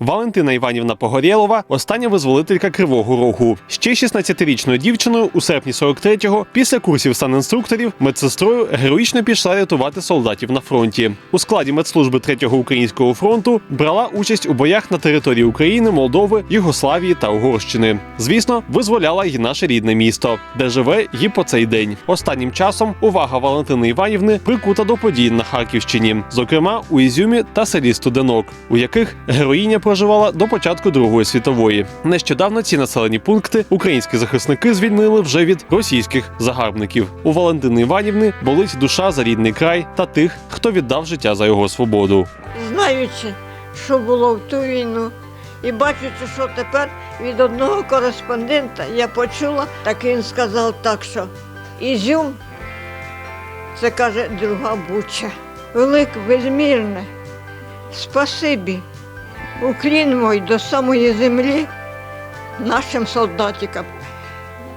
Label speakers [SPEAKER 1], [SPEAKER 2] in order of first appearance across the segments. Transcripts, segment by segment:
[SPEAKER 1] Валентина Іванівна Погорєлова – остання визволителька Кривого Рогу. Ще 16-річною дівчиною у серпні 43-го, після курсів санінструкторів, медсестрою героїчно пішла рятувати солдатів на фронті. У складі медслужби 3-го українського фронту брала участь у боях на території України, Молдови, Югославії та Угорщини. Звісно, визволяла й наше рідне місто, де живе і по цей день. Останнім часом увага Валентини Іванівни прикута до подій на Харківщині, зокрема у Ізюмі та селі Студенок, у яких героїня проживала до початку Другої світової. Нещодавно ці населені пункти українські захисники звільнили вже від російських загарбників. У Валентини Іванівни болить душа за рідний край та тих, хто віддав життя за його свободу.
[SPEAKER 2] знаючи, що було в ту війну, і бачачи, що тепер від одного кореспондента я почула, так він сказав так, що Ізюм це каже друга буча. Велике, безмірне. Спасибі. Уклін мой до самої землі нашим солдатикам.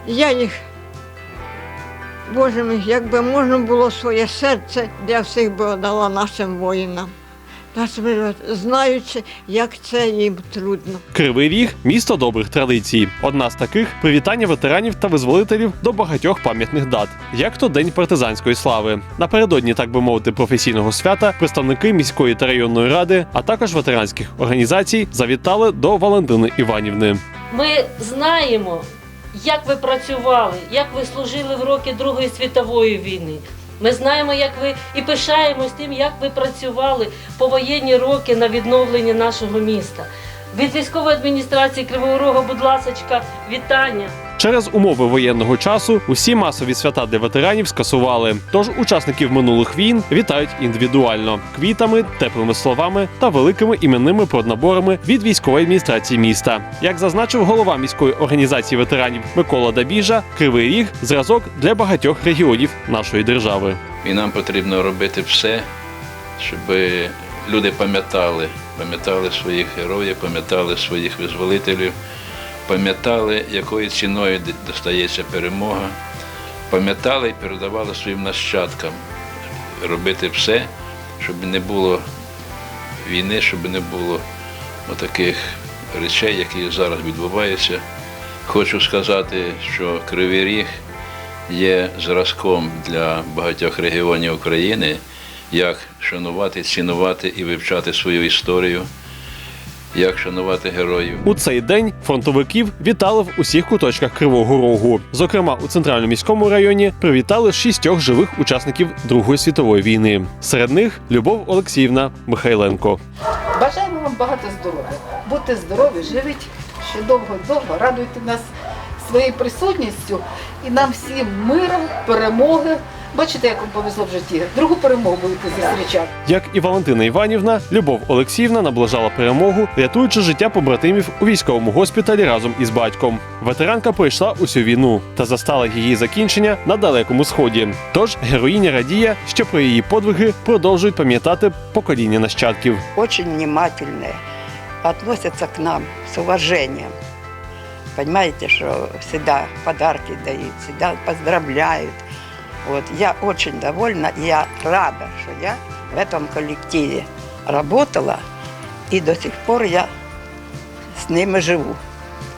[SPEAKER 2] Я їх, Боже мій, якби можна було своє серце для всіх би дала нашим воїнам. Нашим, воїнам, знаючи, як це їм трудно.
[SPEAKER 1] Кривий Ріг місто добрих традицій. Одна з таких привітання ветеранів та визволителів до багатьох пам'ятних дат, як то День партизанської слави. Напередодні, так би мовити, професійного свята представники міської та районної ради, а також ветеранських організацій завітали до Валентини Іванівни.
[SPEAKER 3] Ми знаємо, як ви працювали, як ви служили в роки Другої світової війни. Ми знаємо, як ви і пишаємось тим, як ви працювали по воєнні роки на відновлення нашого міста. Від військової адміністрації Кривого Рога, будь ласочка, вітання.
[SPEAKER 1] Через умови воєнного часу усі масові свята для ветеранів скасували. Тож учасників минулих війн вітають індивідуально квітами, теплими словами та великими іменними проднаборами від військової адміністрації міста. Як зазначив голова міської організації ветеранів Микола Дабіжа, Кривий Ріг зразок для багатьох регіонів нашої держави.
[SPEAKER 4] І нам потрібно робити все, щоб люди пам'ятали, пам'ятали своїх героїв, пам'ятали своїх визволителів, пам'ятали, якою ціною достається перемога, пам'ятали і передавали своїм нащадкам робити все, щоб не було війни, щоб не було таких речей, які зараз відбуваються. Хочу сказати, що Кривий Ріг є зразком для багатьох регіонів України, як шанувати, цінувати і вивчати свою історію, як шанувати героїв.
[SPEAKER 1] У цей день фронтовиків вітали в усіх куточках Кривого Рогу. Зокрема, у центральному міському районі привітали шістьох живих учасників Другої світової війни. Серед них Любов Олексіївна Михайленко.
[SPEAKER 5] Бажаємо вам багато здоров'я. Будьте здорові, живіть ще довго-довго, радуйте нас своєю присутністю і нам всім миром, перемоги. Бачите, як вам повезло в житті. Другу перемогу будете зустрічати.
[SPEAKER 1] Як і Валентина Іванівна, Любов Олексіївна наближала перемогу, рятуючи життя побратимів у військовому госпіталі разом із батьком. Ветеранка пройшла усю війну та застала її закінчення на далекому сході. Тож героїня радіє, що про її подвиги продовжують пам'ятати покоління нащадків.
[SPEAKER 6] очень внимательные, относятся к нам с уважением. Понимаете, что всегда подарки дают, всегда поздравляют. Вот, я очень довольна, я рада, что я в этом коллективе работала, и до сих пор я с ними живу.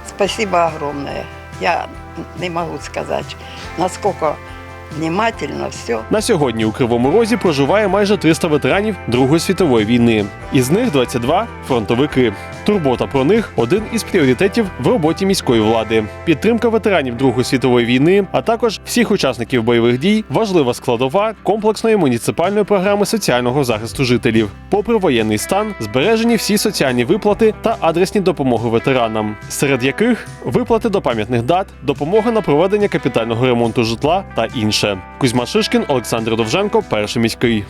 [SPEAKER 6] Спасибо огромное. Я не могу сказать, насколько внимательно все
[SPEAKER 1] На сьогодні у Кривому Розі проживає майже 300 ветеранів Другої світової війни. Із них 22 – фронтовики. Турбота про них один із пріоритетів в роботі міської влади. Підтримка ветеранів Другої світової війни, а також всіх учасників бойових дій важлива складова комплексної муніципальної програми соціального захисту жителів. Попри воєнний стан, збережені всі соціальні виплати та адресні допомоги ветеранам, серед яких виплати до пам'ятних дат, допомога на проведення капітального ремонту житла та інше. Кузьма Шишкін, Олександр Довженко, перший міський.